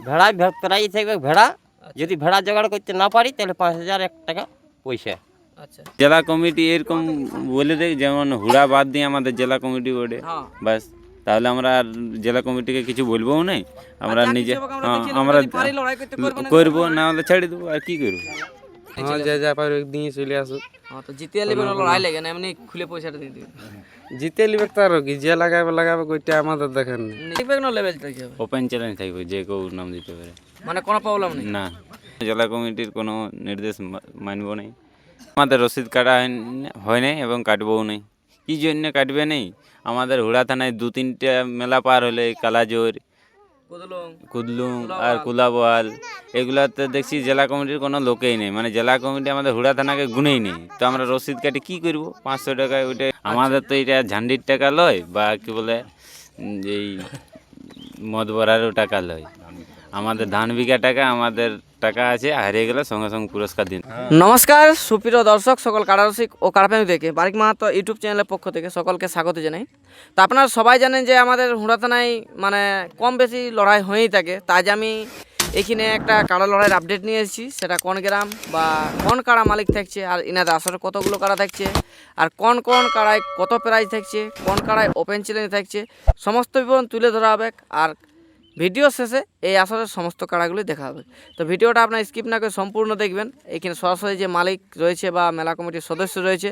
ভেড়ায় প্রায় থাকবে ভেড়া যদি ভেড়া জোগাড় করতে না পারি তাহলে পাঁচ হাজার এক টাকা পয়সা। আচ্ছা। জেলা কমিটি এরকম বলে দেয় যেমন হুড়া বাদ দিয়ে আমাদের জেলা কমিটি বোর্ডে হ্যাঁ। বাস তাহলে আমরা আর জেলা কমিটিকে কিছু বলবোও নাই। আমরা নিজে আমরা হ্যাঁ, করব না হলে ছেড়ে দেবো আর কি করব? হ্যাঁ যা যা পারবে দিয়ে চলে আসুক হ্যাঁ তো জিতে এলে লড়াই লাগে না এমনি খুলে পয়সাটা দিয়ে দিবে জিতে লিবে তার কি? যে লাগাবে লাগাবে ওইটা আমাদের দেখেন না। লেভেল থেকে ওপেন চ্যালেঞ্জ থাকবে যে কেউ নাম দিতে পারে। মানে কোনো প্রবলেম নেই? না। জেলা কমিটির কোনো নির্দেশ মা- মানবো নাই। আমাদের রসিদ কাটা হয়নি- হয় নাই এবং কাটবও নেই। কি জন্য কাটবে নেই? আমাদের হুড়া থানায় দু তিনটা মেলা পার হলে কালাজোর কুদলুং কুদলুম আর কুলাবোয়াল এগুলাতে দেখছি জেলা কমিটির কোনো লোকেই নেই। মানে জেলা কমিটি আমাদের হুড়া থানাকে গুনেই নেই। তো আমরা রসিদ কাটি কি করব? পাঁচশো টাকায় ওইটা আমাদের তো এটা ঝান্ডির টাকা লয় বা কি বলে এই মদ ভরারও টাকা লয়। আমাদের ধান বিঘা টাকা আমাদের টাকা আছে হারিয়ে গেলে সঙ্গে সঙ্গে পুরস্কার দিন। নমস্কার, সুপ্রিয় দর্শক, সকল কারারসিক ও কারাপ্রেমী দেখে বারিক মাহাতো ইউটিউব চ্যানেলের পক্ষ থেকে সকলকে স্বাগত জানাই। তো আপনারা সবাই জানেন যে আমাদের হুড়া থানায় মানে কম বেশি লড়াই হয়েই থাকে। তাই আমি এখানে একটা কাড়া লড়াইয়ের আপডেট নিয়ে এসেছি। সেটা কোন গ্রাম বা কোন কাড়া মালিক থাকছে, আর ইনাদের আসলে কতগুলো কাড়া থাকছে, আর কোন কোন কাড়ায় কত প্রাইজ থাকছে, কোন কাড়ায় ওপেন চ্যালেঞ্জ থাকছে, সমস্ত বিবরণ তুলে ধরা হবে। আর ভিডিও শেষে এই আসরের সমস্ত কাড়াগুলি দেখা হবে। তো ভিডিওটা আপনার স্কিপ না করে সম্পূর্ণ দেখবেন। এখানে সরাসরি যে মালিক রয়েছে বা মেলা কমিটির সদস্য রয়েছে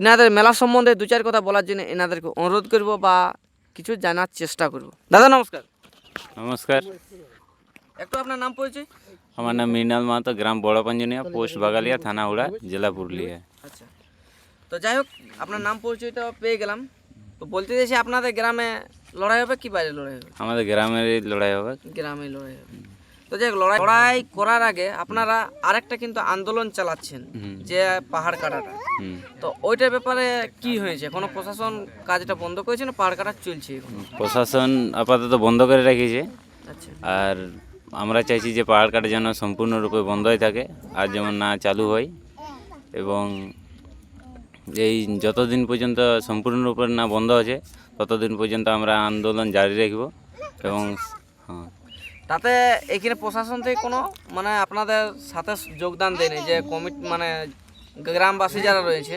ইনাদের মেলা সম্বন্ধে দু চার কথা বলার জন্য এনাদেরকে অনুরোধ করব বা কিছু জানার চেষ্টা করব। দাদা নমস্কার। নমস্কার। একটু আপনার নাম পরিচয়? আমার নাম মৃণাল মাহাতো গ্রাম বড় পাঞ্জনিয়া পোস্ট বাগালিয়া থানা হুড়া জেলা পুরুলিয়া। আচ্ছা। তো যাই হোক আপনার নাম পরিচয়টা পেয়ে গেলাম। তো বলতে চাইছি আপনাদের গ্রামে লড়াই হবে কি বাইরে লড়াই হবে? আমাদের গ্রামের লড়াই হবে। গ্রামে লড়াই হবে। তো যাই লড়াই লড়াই করার আগে আপনারা আরেকটা কিন্তু আন্দোলন চালাচ্ছেন যে পাহাড় কাটাটা। তো ওইটার ব্যাপারে কি হয়েছে? কোনো প্রশাসন কাজটা বন্ধ করেছে না পাহাড় কাটা চলছে প্রশাসন আপাতত বন্ধ করে রেখেছে। আচ্ছা। আর আমরা চাইছি যে পাহাড় কাটা যেন সম্পূর্ণরূপে বন্ধ হয়ে থাকে আর যেমন না চালু হয়। এবং এই যতদিন পর্যন্ত সম্পূর্ণরূপে না বন্ধ আছে ততদিন পর্যন্ত আমরা আন্দোলন জারি রাখব এবং হ্যাঁ। তাতে এখানে প্রশাসন থেকে কোনো মানে আপনাদের সাথে যোগদান দেয়নি যে কমিট মানে গ্রামবাসী যারা রয়েছে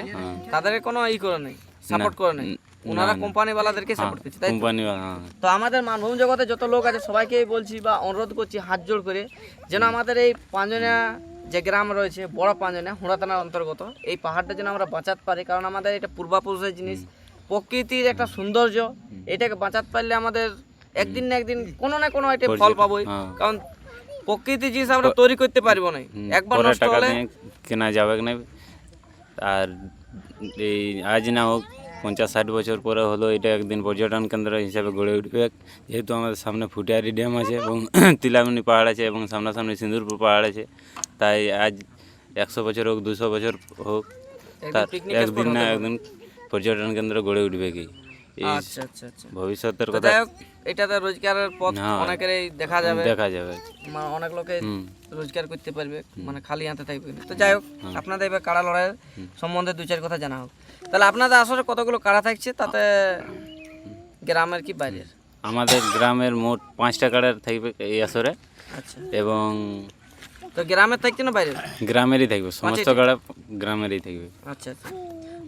তাদের কোনো ই করে নেই সাপোর্ট করে নেই। ওনারা কোম্পানিওয়ালাদেরকে সাপোর্ট করছে তাই তো? হ্যাঁ। তো আমাদের মানভূম জগতে যত লোক আছে সবাইকেই বলছি বা অনুরোধ করছি হাত জোড় করে যেন আমাদের এই পাঁচজনিয়া যে গ্রাম রয়েছে বড় পাঁচজনিয়া হুড়া থানার অন্তর্গত এই পাহাড়টা যেন আমরা বাঁচাতে পারি কারণ আমাদের এটা পূর্বাপুরুষের জিনিস। প্রকৃতির একটা সৌন্দর্য এটাকে বাঁচাতে পারলে আমাদের একদিন না একদিন কোনো না কোনো এটা ফল পাবোই। হ্যাঁ। কারণ প্রকৃতির জিনিস আমরা তৈরি করতে পারব না। একবার নষ্ট হলে কেনা যাবে না। আর এই আজ না হোক পঞ্চাশ ষাট বছর পরে হলো এটা একদিন পর্যটন কেন্দ্র হিসাবে গড়ে উঠবে। যেহেতু আমাদের সামনে ফুটিয়ারি ড্যাম আছে এবং তিলামনি পাহাড় আছে এবং সামনাসামনি সিন্দুরপুর পাহাড় আছে তাই আজ একশো বছর হোক দুশো বছর হোক তার একদিন না একদিন পর্যটন কেন্দ্র গড়ে উঠবে কি? আচ্ছা আচ্ছা আচ্ছা। ভবিষ্যতের কথা হোক এটাতে রোজগারের পথ হ্যাঁ। অনেকেরই দেখা যাবে। দেখা যাবে। অনেক লোকে রোজগার করতে পারবে মানে খালি হাতে থাকবে। তো যাই হোক আপনাদের এবার কাড়া লড়াইয়ের সম্বন্ধে দু চার কথা জানা হোক। তাহলে আপনাদের আসলে কতগুলো কাড়া থাকছে? তাতে গ্রামের কি বাইরের? আমাদের গ্রামের মোট পাঁচটা কাড়ার থাকবে এই আসরে। আচ্ছা। এবং তো গ্রামের থাকছে না বাইরের? গ্রামেরই থাকবে সমস্ত কাড়া গ্রামেরই থাকবে। আচ্ছা আচ্ছা।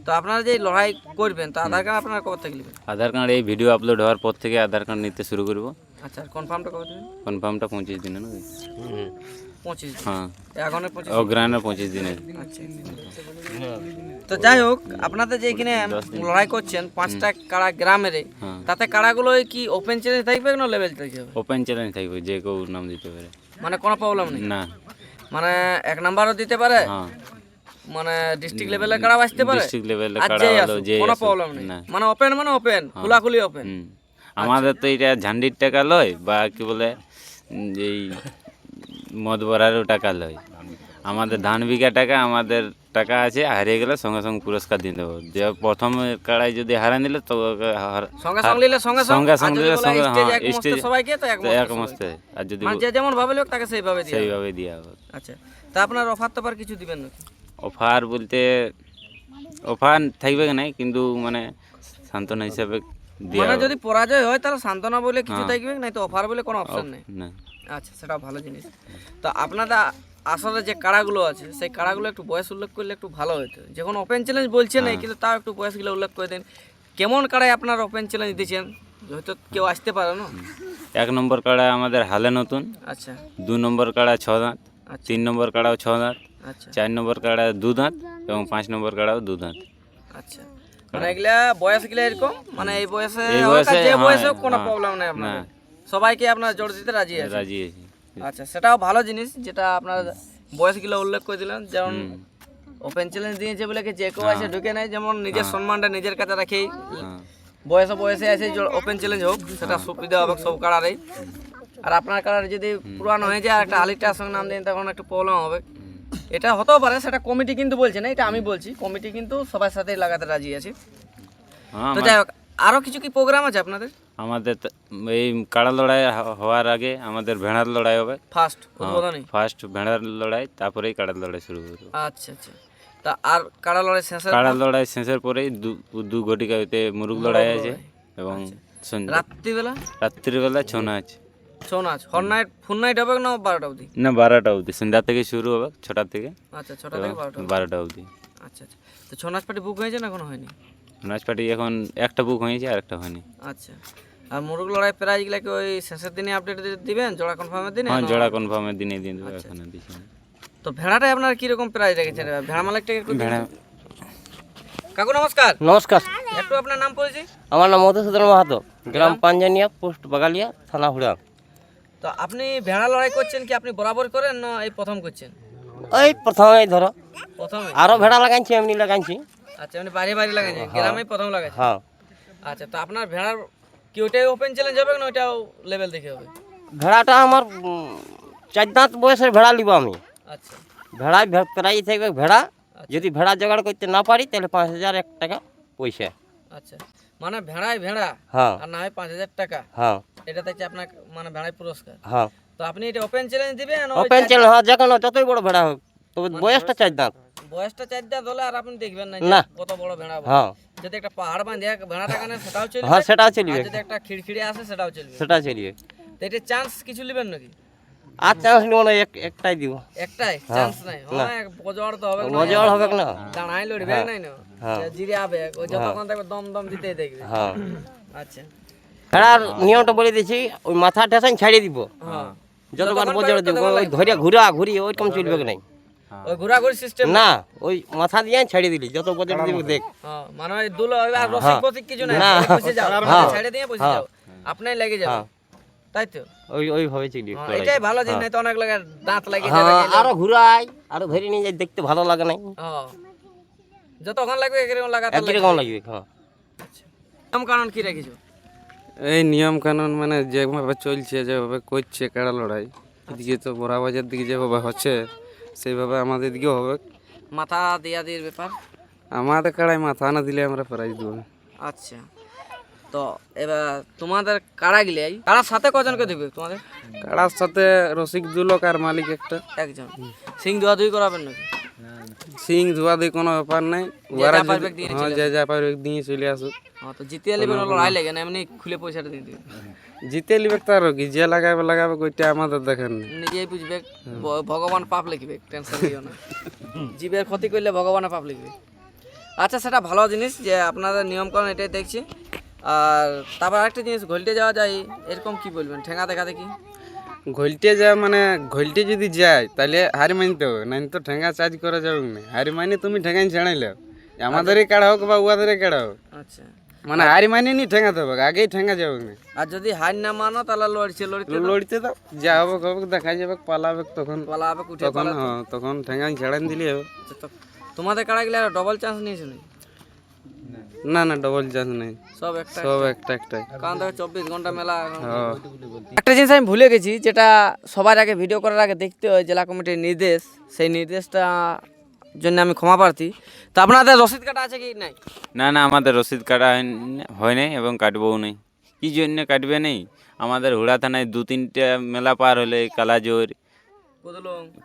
তো আপনারা যে লড়াই করবেন তো আধার কার্ড আপনারা কবে থেকে নেবেন? আধার কার্ড এই ভিডিও আপলোড হওয়ার পর থেকে আধার কার্ড নিতে শুরু করব। আচ্ছা কনফার্মটা কবে দেবেন? কনফার্মটা পঁচিশ দিনে নাকি পঁচিশ হ্যাঁ। এখনের পঁচিশ অগ্রায়ণের পঁচিশ দিনে। আচ্ছা। তো যাই হোক আপনাদের যে এখানে লড়াই করছেন পাঁচটা কাড়া গ্রামের হ্যাঁ। তাতে কাড়াগুলো কি ওপেন চ্যালেঞ্জ থাকবে না লেভেল থাকবে ওপেন চ্যালেঞ্জ থাকবে যে কেউ নাম দিতে পারে। মানে কোনো প্রবলেম নেই? না। মানে এক নাম্বারও দিতে পারে? হ্যাঁ। মানে ডিস্ট্রিক্ট লেভেলে কাড়া বাঁচতে পারে? ডিস্ট্রিক্ট লেভেলে যেই হলো যে কোনো প্রবলেম নেই। মানে ওপেন মানে ওপেন খোলাখুলি ওপেন আমাদের তো এটা ঝান্ডির টাকা লয় বা কি বলে এই মদ ভরারও টাকা লয়। আমাদের ধান বিঘা টাকা আমাদের টাকা আছে হারিয়ে গেলে সঙ্গে সঙ্গে পুরস্কার দিয়ে দেবো। যে প্রথম কাড়াই যদি হারা নিলে তো সঙ্গে সঙ্গে নিলে সঙ্গে সঙ্গে। সঙ্গে সঙ্গে হ্যাঁ এক মস্তে স্টেজ সবাইকে তো এক এক মস্তে মস্তে আর যদি মানে যে যেমন ভাবে লোক তাকে সেইভাবে দিয়ে সেইভাবে দেওয়া হবে আচ্ছা। তা আপনার অফার তো আর কিছু দিবেন নাকি? অফার বলতে অফার থাকবে না কিন্তু মানে সান্ত্বনা হিসাবে মানে যদি পরাজয় হয় তাহলে সান্ত্বনা বলে কিছু হ্যাঁ। থাকবে নাই? তো অফার বলে কোনো অপশন নেই। না। আচ্ছা সেটা ভালো জিনিস। তো আপনাদের আসলে যে কাড়াগুলো আছে সেই কাড়াগুলো একটু বয়স উল্লেখ করলে একটু ভালো হতো। যখন ওপেন চ্যালেঞ্জ বলছেন না কিন্তু তাও একটু বয়সগুলো উল্লেখ করে দেন। কেমন কাড়ায় আপনার ওপেন চ্যালেঞ্জ দিয়েছেন? হয়তো কেউ আসতে পারে না? এক নম্বর কাড়া আমাদের হালে নতুন। আচ্ছা। দু নম্বর কাড়া ছ দাঁত আচ্ছা। তিন নম্বর কাড়াও ছ দাঁত চার নম্বর কাড়া দু দাঁত এবং পাঁচ নম্বর কাড়াও দু দাঁত আচ্ছা। মানে এগুলা বয়সগুলা এরকম? মানে এই বয়সে এই বয়সে, যে হ্যাঁ, বয়সে কোনো হ্যাঁ, প্রবলেম নেই আপনার সবাইকে আপনার জোর দিতে রাজি আছে রাজি আছি। আচ্ছা সেটাও ভালো জিনিস যেটা আপনার বয়সগুলো উল্লেখ করে দিলেন। যেমন ওপেন চ্যালেঞ্জ দিয়েছে বলে যে কেউ এসে ঢুকে নেয় যেমন নিজের সম্মানটা নিজের কাছে রাখেই হ্যাঁ। বয়সে বয়সে এসে ওপেন চ্যালেঞ্জ হোক সেটা সুবিধা হবে সব কারারেই আর আপনার কারার যদি পুরান হয়ে যায় আর একটা হালিটার সঙ্গে নাম দেন তখন একটু প্রবলেম হবে। এটা হতেও পারে সেটা কমিটি কিন্তু বলছে না এটা আমি বলছি। কমিটি কিন্তু সবার সাথেই লাগাতে রাজি আছে। হ্যাঁ তো যাই হোক আরও কিছু কি প্রোগ্রাম আছে আপনাদের? আমাদের এই কাড়া লড়াই হওয়ার আগে আমাদের ভেড়ার লড়াই হবে। ফার্স্ট উদ্বোধনী ফার্স্ট ভেড়ার লড়াই তারপরেই কাড়ার লড়াই শুরু করব আচ্ছা আচ্ছা। তা আর কাড়া লড়াই শেষে কাড়া লড়াই শেষের পরেই দু দু ঘটিকাতে মুরুগ লড়াই আছে এবং রাত্রিবেলা? রাত্রিবেলা ছৌ নাচ। ছৌ নাচ হর নাইট ফুল নাইট হবে না বারোটা অবধি? না বারোটা অবধি। সন্ধ্যা থেকে শুরু হবে ছটা থেকে। আচ্ছা ছটা থেকে বারোটা অবধি। বারোটা অবধি। আচ্ছা আচ্ছা। তো ছৌ নাচ পার্টি বুক হয়েছে না এখনও হয়নি? নাচ পার্টি এখন একটা বুক হয়েছে আর একটা হয়নি। আচ্ছা। আর মুরগ লড়াই প্রাইজগুলো কি ওই শেষের দিনে আপডেট দিবেন? জোড়া কনফার্মের দিনে? হ্যাঁ জোড়া কনফার্মের দিনে দিন দেবো এখন দিচ্ছি না। তো ভেড়াটাই আপনার কীরকম প্রাইজ রেখেছেন ভেড়া। মালিকটাকে একটু ভেড়া। কাকু নমস্কার। নমস্কার। একটু আপনার নাম পড়েছি আমার নাম মধুসূদন মাহাতো। গ্রাম পাঞ্জানিয়া পোস্ট বাগালিয়া থানা হুড়া তো আপনি ভেড়া লড়াই করছেন কি আপনি বরাবর করেন না এই প্রথম করছেন? ওই প্রথমে ধরো। প্রথমে? আরও ভেড়া লাগাইছি এমনি লাগাইছি। আচ্ছা মানে বাড়ি বাড়ি লাগাইছেন গ্রামেই প্রথম লাগাইছেন? হ্যাঁ। আচ্ছা তো আপনার ভেড়ার কি ওইটাই ওপেন চ্যালেঞ্জ হবে না ওইটাও লেভেল দেখে হবে? ভেড়াটা আমার চার দাঁত বয়সের ভেড়া নিব আমি। আচ্ছা। ভেড়ায় ভে- প্রাইজ থাকবে ভেড়া যদি ভেড়া জোগাড় করতে না পারি তাহলে পাঁচ হাজার এক টাকা পয়সা। আচ্ছা। মানে ভেড়ায় ভেড়া। হ্যাঁ। আর না হয় পাঁচ হাজার টাকা। হ্যাঁ। এটা থেকে আপনার মানে ভেড়ায় পুরস্কার। হ্যাঁ। তো আপনি এটা ওপেন চ্যালেঞ্জ দিবেন না ওই ওপেন চার- চ্যানেল হ্যাঁ যে কোনো যতই বড় ভেড়া হোক। তবে বয়সটা চার দাঁত বয়সটা চার দাঁত হলে আর আপনি দেখবেন না যে না। কত বড় ভেড়া বড়। হ্যাঁ। যদি একটা পাহাড় বাঁধে ভেড়াটা কানে সেটাও চলবে। হ্যাঁ সেটাও আর চলবে যদি একটা খিড়খিড়ে আসে সেটাও চলবে। সেটা চলবে। তো এটা চান্স কিছু নেবেন নাকি? আর চান্স না এক একটাই দিব। একটাই চান্স নাই। হ্যাঁ বজড় তো হবে না। হবে না। দাঁড়াই লড়বে নাই না। জিরে আবে ওই যতক্ষণ থাকবে দম দম দিতেই দেখবে। হ্যাঁ। আচ্ছা। ভেড়ার নিয়মটা বলে দিচ্ছি ওই মাথা টেশন ছাড়িয়ে দিব। হ্যাঁ। যতবার বজর দিব ওই ঘুরা ঘুরি ওইরকম চলবে কি নাই? ওই ঘোরাঘুরি সিস্টেম না ওই মাথা দিয়ে ছাড়িয়ে দিলি যত বজর দিব দেখ। হ্যাঁ মানে দুলো আর রসিক কিছু না। বসে যাও। হ্যাঁ। দিয়ে বসে যাও। আপনাই লেগে যাবে। তাই তো? ওই ওইভাবে হ্যাঁ, এটাই ভালো জিনিস নাই তো অনেক লোকের দাঁত যায় হ্যাঁ আরও ঘুরাই আরও ধরে নিয়ে যাই দেখতে ভালো লাগে নাই। হ্যাঁ যতক্ষণ লাগবে একরকম লাগাতে একই রকম লাগবে হ্যাঁ। নিয়ম কারণ কি রেখেছো? এই নিয়ম কানুন মানে যেভাবে চলছে যেভাবে করছে কাড়া লড়াই এদিকে তো বড়া বাজার দিকে যেভাবে হচ্ছে সেইভাবে আমাদের দিকেও হবে। মাথা দিয়া দির ব্যাপার? আমাদের কাড়াই মাথা না দিলে আমরা প্রাইজ দেবো। আচ্ছা। তো এবার তোমাদের কারা গিলাই কারার সাথে কজনকে দিবে তোমাদের? কাড়ার সাথে রসিক দুলক আর মালিক একটা। একজন। সিং ধোয়া ধুই করাবেন নাকি? সিং ধোয়া ধুই কোনো ব্যাপার নাই। ওরা যা হ্যাঁ যে যা পারবে দিয়ে চলে আসুক। হ্যাঁ তো জিতিয়ে নেবেন লড়াই লাগে না এমনি খুলে পয়সাটা দিয়ে দিবে। জিতে লিবে তার কি যে লাগাবে লাগাবে ওইটা আমাদের দেখেন নিজেই বুঝবে ভগবান পাপ লিখবে টেনশন নিও না। জীবের ক্ষতি করলে ভগবানের পাপ লিখবে। আচ্ছা সেটা ভালো জিনিস যে আপনাদের নিয়মকানুন এটাই দেখছি। আর তারপর আরেকটা জিনিস ঘলটে যাওয়া যায় এরকম কি বলবেন? ঠেঙা দেখা দেখি? ঘলটে যায় মানে ঘলটে যদি যায় তাহলে হারি মানতে হবে নাই তো ঠেঙ্গা চার্জ করা যাবে না। হারি মানি তুমি ঠেঙ্গাই ছাড়াইলে আমাদেরই কাড়া হোক বা উহাদেরই কাড়া হোক। আচ্ছা। মানে হারি মানি নি ঠেঙ্গাতে হবে আগেই ঠেঙ্গা যাবে না। আর যদি হার না মানো তাহলে লড়ছে লড়তে লড়তে দাও যা হবে হবে দেখা যাবে পালাবে তখন পালা হবে তখন হ্যাঁ তখন ঠেঙ্গাই ছাড়ান দিলে হবে। আচ্ছা, তোমাদের কারা গেলে ডবল চান্স নিয়েছো নাকি? না না ডবল চান্স নেই। সব একটা সব একটা। একটাই। কারণ দেখো চব্বিশ ঘণ্টা মেলা একটা জিনিস আমি ভুলে গেছি যেটা সবার আগে ভিডিও করার আগে দেখতে হয় জেলা কমিটির নির্দেশ সেই নির্দেশটা জন্য আমি ক্ষমা প্রার্থী। তো আপনাদের রসিদ কাটা আছে কি নাই? না না আমাদের রসিদ কাটা হয়নি- হয় নাই এবং কাটবও নেই। কি জন্য কাটবে নেই? আমাদের হুড়া থানায় দু তিনটা মেলা পার হলে কালাজোর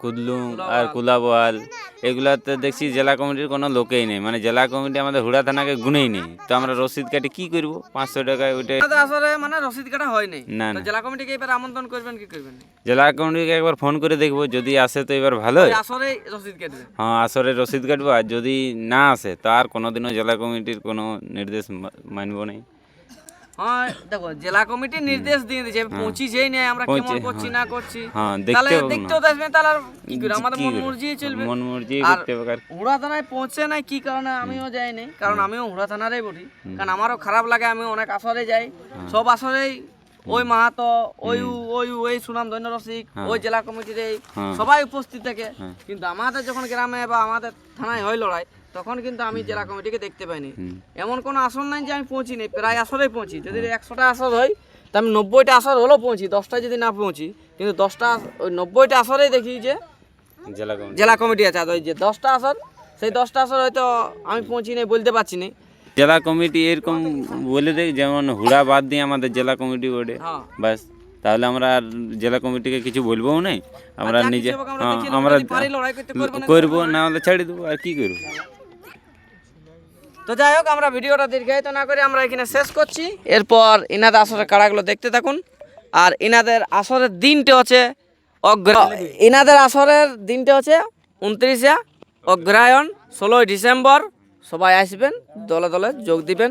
কুদলুং আর কুলাবোয়াল এগুলাতে দেখছি জেলা কমিটির কোনো লোকেই নেই। মানে জেলা কমিটি আমাদের হুড়া থানাকে গুনেই নেই। তো আমরা রসিদ কাটে কি করব? পাঁচশো টাকায় ওইটা আসলে মানে রসিদ কাটা হয় নাই। না, না। জেলা কমিটিকে এবার আমন্ত্রণ করবেন কি করবেন? জেলা কমিটিকে একবার ফোন করে দেখব যদি আসে তো এবার ওই আসরে রসিদ কাটবে হ্যাঁ আসরে রসিদ কাটবো আর যদি না আসে তো আর কোনোদিনও জেলা কমিটির কোনো নির্দেশ মানবো না হ্যাঁ দেখো জেলা কমিটি নির্দেশ দিয়ে দিয়েছে পৌঁছি যেই নেই আমরা কেমন করছি হ্যাঁ। না করছি। হ্যাঁ তাহলে দেখতে হবে দেখতেও তো আসবে তাহলে কি করে? আমাদের মন? মর্জি চলবে। মন মর্জি করতে আর- হুড়া থানায় পৌঁছে নাই কি কারণে আমিও যাই নাই কারণ আমিও হুড়া থানারই বলি কারণ আমারও খারাপ লাগে আমি অনেক আসরে যাই। সব আসরেই ওই মাহাতো ওই ওই ওই সুনাম ধন্য রসিক ওই জেলা কমিটির হ্যাঁ। সবাই উপস্থিত থাকে। কিন্তু আমাদের যখন গ্রামে বা আমাদের থানায় হয় লড়াই তখন কিন্তু আমি জেলা কমিটিকে দেখতে পাইনি। এমন কোনো আসন নাই যে আমি পৌঁছি নেই প্রায় আসরেই পৌঁছি। যদি একশোটা আসর হয় তা আমি নব্বইটা আসর হলেও পৌঁছি দশটা যদি না পৌঁছি কিন্তু দশটা ওই নব্বইটা আসরেই দেখি যে জেলা কমিটি। আছে। ওই যে দশটা আসর সেই দশটা আসর হয়তো আমি পৌঁছি নেই বলতে পারছি না। জেলা কমিটি এরকম বলে দেয় যেমন হুড়া বাদ দিয়ে আমাদের জেলা কমিটি ওঠে হ্যাঁ। বাস তাহলে আমরা আর জেলা কমিটিকে কিছু বলব না আমরা নিজে আমরা হ্যাঁ, করব না হলে ছেড়ে দেবো আর কি করব? তো যাই হোক আমরা ভিডিওটা দীর্ঘায়িত না করে আমরা এখানে শেষ করছি। এরপর ইনাদের আসরের কাড়াগুলো দেখতে থাকুন। আর ইনাদের আসরের দিনটা হচ্ছে অগ্র ইনাদের আসরের দিনটা হচ্ছে উনত্রিশে অগ্রায়ণ ষোলোই ডিসেম্বর। সবাই আসবেন দলে দলে যোগ দিবেন।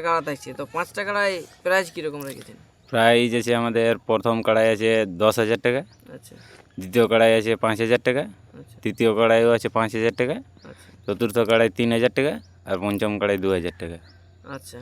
পাঁচ কাড়া থাকছে। তো পাঁচটা কাড়াই প্রাইস কীরকম রেখেছেন? প্রাইজ আছে আমাদের প্রথম কড়াই আছে দশ হাজার টাকা। আচ্ছা। দ্বিতীয় কাড়াই আছে পাঁচ হাজার টাকা। আচ্ছা। তৃতীয় কড়াইও আছে পাঁচ হাজার টাকা। আচ্ছা। চতুর্থ কাড়াই তিন হাজার টাকা আর পঞ্চম কড়াই দু হাজার টাকা। আচ্ছা।